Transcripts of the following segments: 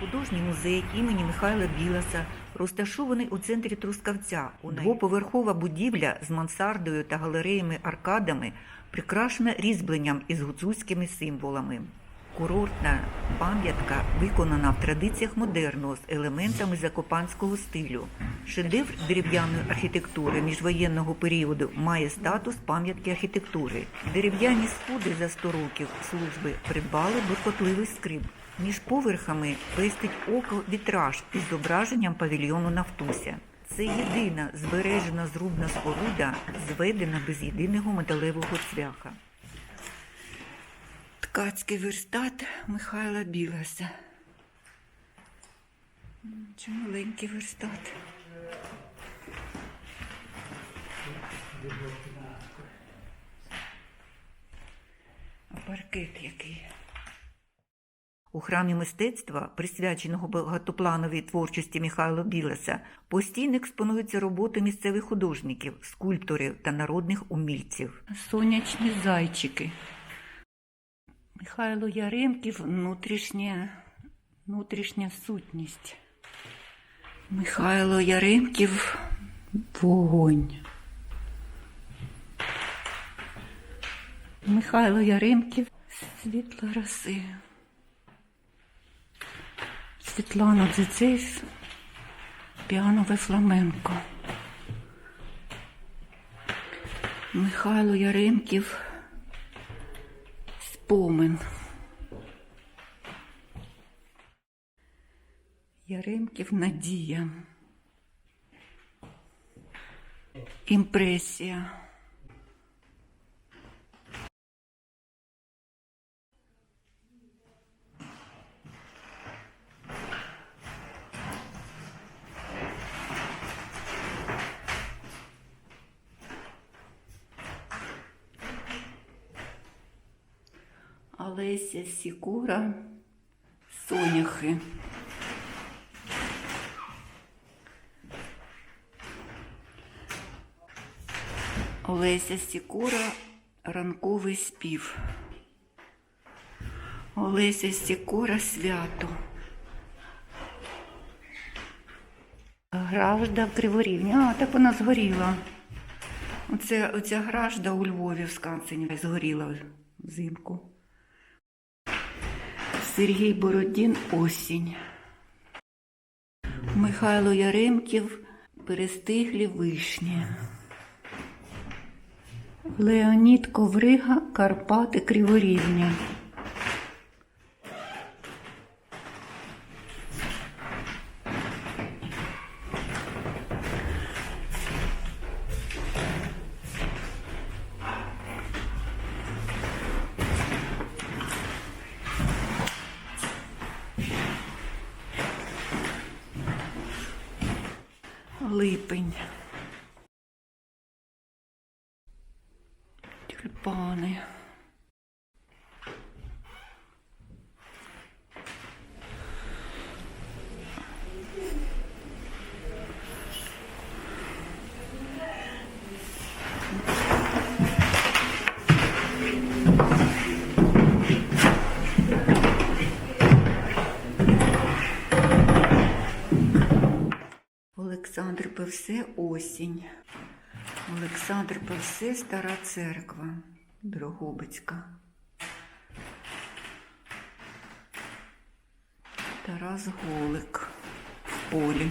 Художній музей імені Михайла Біласа розташований у центрі Трускавця. Двоповерхова будівля з мансардою та галереями-аркадами прикрашена різьбленням із гуцульськими символами. Курортна пам'ятка виконана в традиціях модерну з елементами закопанського стилю. Шедевр дерев'яної архітектури міжвоєнного періоду має статус пам'ятки архітектури. Дерев'яні сходи за 100 років служби придбали бурхотливий скрип. Між поверхами пестить око вітраж із зображенням павільйону Нафтуся. Це єдина збережена зрубна споруда, зведена без єдиного металевого цвяха. Ткацький верстат Михайла Біласа. Чималенький верстат. А паркет який. У храмі мистецтва, присвяченого багатоплановій творчості Михайла Білеса, постійно експонуються роботи місцевих художників, скульпторів та народних умільців. Сонячні зайчики. Михайло Яремків внутрішня, внутрішня сутність. Михайло Яремків вогонь. Михайло Яремків світло роси. Світлана Дзицець піанове фламенко. Михайло Яремків спомин. Яремків Надія. Імпресія. Олеся Сікура, Соняхи. Олеся Сікура, ранковий спів. Олеся Сікура, свято. Гражда в Криворівні. А, так вона згоріла. Оце, оця гражда у Львові в Скансені згоріла взимку. Сергій Бородін осінь. Михайло Яремків перестиглі вишні. Леонід Коврига Карпати Криворівня. Липень. Тюльпани. Олександр Певсе осінь. Олександр Певсе Стара церква Дрогобицька. Тарас Голик в полі.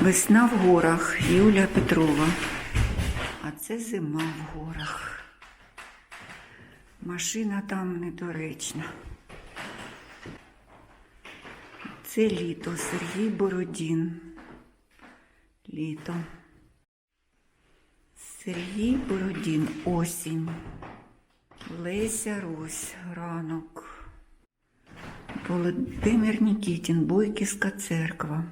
Весна в горах Юлія Петрова. А це зима в горах. Машина там недоречна. Це літо Сергій Бородін. Літо. Сергій Бородін осінь. Леся Русь ранок. Володимир Нікітін Бойківська церква.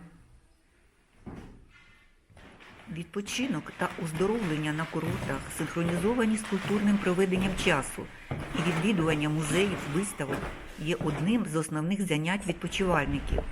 Відпочинок та оздоровлення на курортах синхронізовані з культурним проведенням часу і відвідування музеїв, виставок є одним з основних занять відпочивальників.